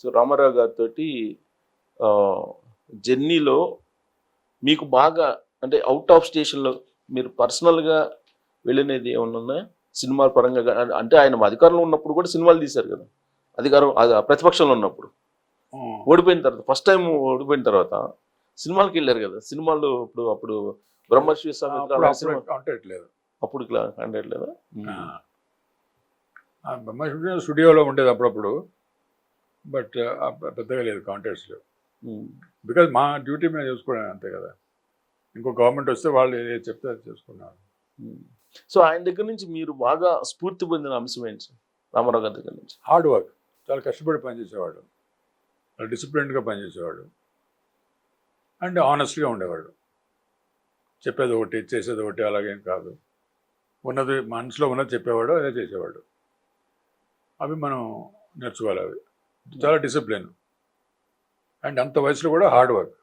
So Ramarao గారితో జర్నీలో మీకు బాగా అంటే అవుట్ ఆఫ్ స్టేషన్లో మీరు పర్సనల్గా వెళ్ళినది ఏమన్నా సినిమా పరంగా అంటే ఆయన అధికారంలో ఉన్నప్పుడు కూడా సినిమాలు తీశారు కదా. అధికారం ప్రతిపక్షంలో ఉన్నప్పుడు. ఓడిపోయిన తర్వాత ఫస్ట్ టైం ఓడిపోయిన తర్వాత సినిమాలకు వెళ్ళారు కదా. సినిమాలు ఇప్పుడు అప్పుడు బ్రహ్మశ్రీ స్వామి అప్పుడు అప్పుడు కాంటాక్ట్ లేదు అప్పుడు ఇట్లా హండ్రెడ్ లేదా ఆ బొమ్మ స్టూడియో స్టూడియోలో ఉండేది అప్పుడప్పుడు. బట్ పెద్దగా లేదు కాంటాక్ట్స్ లేవు. బికాజ్ మా డ్యూటీ మేము చూసుకోవడం అంతే కదా. ఇంకో గవర్నమెంట్ వస్తే వాళ్ళు ఏది చెప్తే అది చేసుకున్నారు. సో ఆయన దగ్గర నుంచి మీరు బాగా స్ఫూర్తి పొందిన అంశం ఏంటి? రామారావు గారి దగ్గర నుంచి. Hard work. చాలా కష్టపడి పనిచేసేవాడు. చాలా డిసిప్లిన్డ్గా పనిచేసేవాడు. అండ్ ఆనెస్ట్గా ఉండేవాడు. చెప్పేది ఒకటి చేసేది ఒకటి అలాగేం కాదు. ఉన్నది మనసులో ఉన్నది చెప్పేవాడు అదే చేసేవాడు. అవి మనం నేర్చుకోవాలి అవి. చాలా డిసిప్లిన్ అండ్ అంత వయసులో కూడా హార్డ్ వర్క్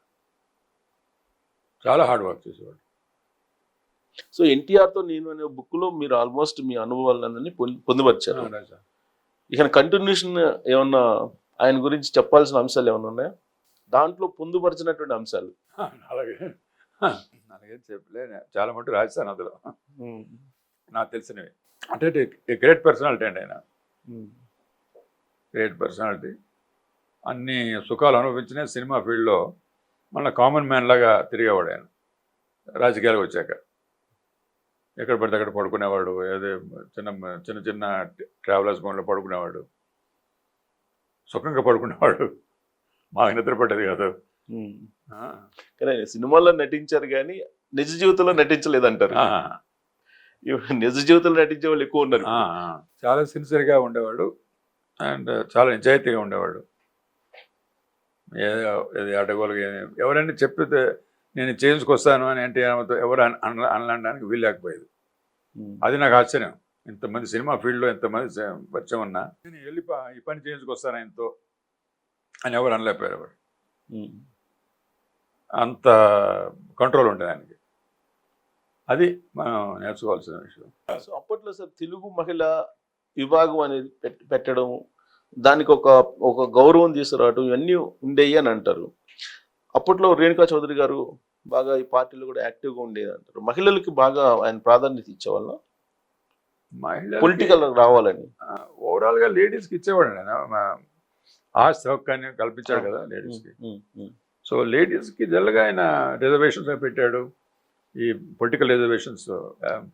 చాలా హార్డ్ వర్క్ చేసేవాడు. సో ఎన్టీఆర్తో నేను అనే బుక్లో మీరు ఆల్మోస్ట్ మీ అనుభవాలన్నీ పొంది- పొందుపరిచారు. ఇక కంటిన్యూషన్ ఏమన్నా ఆయన గురించి చెప్పాల్సిన అంశాలు ఏమన్నా ఉన్నాయా? దాంట్లో పొందుపరిచినటువంటి అంశాలు. అలాగే. అలాగే చెప్పలే చాలా మటు రాజస్థాన్ అందులో. నాకు తెలిసినవి. అంటే గ్రేట్ పర్సనాలిటీ అండి ఆయన. Great personality. అన్ని సుఖాలు అనుభవించిన సినిమా ఫీల్డ్లో మళ్ళీ కామన్ మ్యాన్ లాగా తిరిగేవాడు ఆయన. రాజకీయాలకు వచ్చాక. ఎక్కడ పడితే అక్కడ పడుకునేవాడు. ఏదో చిన్న చిన్న చిన్న ట్రావెలర్స్ భవన్లో పడుకునేవాడు. సుఖంగా పడుకునేవాడు. మాకు నిద్ర పట్టేది కాదు. కానీ సినిమాల్లో నటించారు కానీ నిజ జీవితంలో నటించలేదంటారు. నిజ జీవితంలో నటించే వాళ్ళు ఎక్కువ ఉన్నారు. చాలా సిన్సియర్గా ఉండేవాడు. అండ్ చాలా నిజాయితీగా ఉండేవాడు. ఏదో ఏది అడగోలుగా ఎవరైనా చెప్పితే నేను చేయించుకొస్తాను అని అంటే ఎవరు అన- అన- అనడానికి వీల్లేకపోయేది. అది నాకు ఆశ్చర్యం. ఇంతమంది సినిమా ఫీల్డ్లో ఎంతమంది స- పరిచయం ఉన్నా నేను వెళ్ళి ప- ఈ పని చేయించుకొస్తాను ఆయనతో అని ఎవరు అనలేకపోయారు ఎవరు. అంత కంట్రోల్ ఉంటుంది ఆయనకి. అది మనం నేర్చుకోవాల్సిన విషయం. సో అప్పట్లో సార్ తెలుగు మహిళ విభాగం అనేది పెట్- పెట్టడం దానికి ఒక ఒక గౌరవం తీసుకురావడం ఇవన్నీ ఉండేవి అని అంటారు. అప్పట్లో రేణుకా చౌదరి గారు బాగా ఈ పార్టీలో కూడా యాక్టివ్గా ఉండేది అంటారు. మహిళలకి బాగా ఆయన ప్రాధాన్యత ఇచ్చేవాళ్ళ? మహిళ పొలిటికల్ రావాలని. ఓవరాల్గా లేడీస్కి ఇచ్చేవాడు ఆయన. ఆస్తి హక్కాన్ని కల్పించాడు కదా లేడీస్కి సో లేడీస్కి జల్లగా ఆయన రిజర్వేషన్స్ పెట్టాడు. ఈ పొలిటికల్ రిజర్వేషన్స్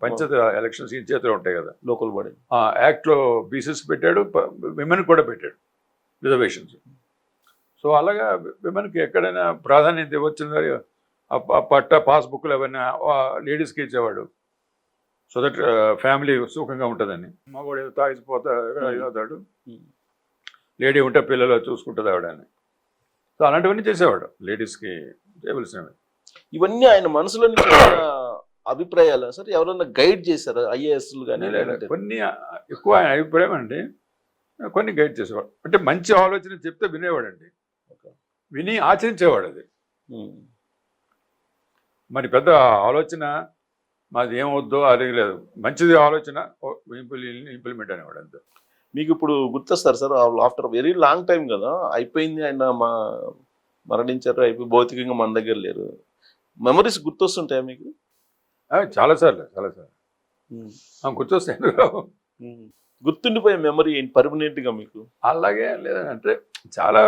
పంచాయతీ ఎలక్షన్స్ ఈ చేతిలో ఉంటాయి కదా. లోకల్ బాడీ ఆ యాక్ట్లో బీసీస్ పెట్టాడు విమెన్ కూడా పెట్టాడు రిజర్వేషన్స్ సో అలాగా విమెన్కి ఎక్కడైనా ప్రాధాన్యత ఇవ్వచ్చింది ఆ పట్ట పాస్బుక్లు అవన్నీ లేడీస్కి ఇచ్చేవాడు. సో దట్ ఫ్యామిలీ సుఖంగా ఉంటుందని. మగవాడు ఏదో తాగిపోతా అవుతాడు ఉమ్. లేడీ ఉంటే పిల్లలు చూసుకుంటుంది ఆవిడని. సో అలాంటివన్నీ చేసేవాడు. లేడీస్కి చేయవలసినవి. ఇవన్నీ ఆయన మనసులో నుంచి అభిప్రాయాలు? సార్ ఎవరైనా గైడ్ చేశారు? ఐఏఎస్లు కానీ కొన్ని ఎక్కువ ఆయన అభిప్రాయం అండి కొన్ని గైడ్ చేసేవాడు. అంటే మంచి ఆలోచన చెప్తే వినేవాడండి. విని ఆచరించేవాడు అది. మరి పెద్ద ఆలోచన మాది ఏమవుద్దో అది లేదు. మంచిది ఆలోచన ఇంప్లిమెంట్ అనేవాడు అంతే. మీకు ఇప్పుడు గుర్తొస్తారు sir after very long time కదా అయిపోయింది ఆయన మా మరణించారు అయిపోయి భౌతికంగా మన దగ్గర లేరు. మెమరీస్ గుర్తొస్తుంటాయా మీకు? ఆ, చాలాసార్లు చాలాసార్లు ఆ, గుర్తొస్తాయి? గుర్తుండిపోయే మెమరీ ఏంటి? పర్మనెంట్గా మీకు? అలాగే లేదంటే అంటే చాలా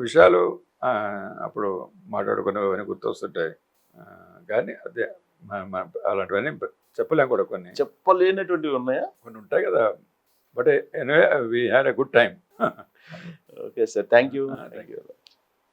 విషయాలు అప్పుడు మాట్లాడుకునేవన్నీ గుర్తొస్తుంటాయి. కానీ అదే అలాంటివన్నీ చెప్పలేం కూడా కొన్ని. చెప్పలేనటువంటివి ఉన్నాయా? కొన్ని ఉంటాయి కదా. But anyway we had a good time okay sir thank you thank you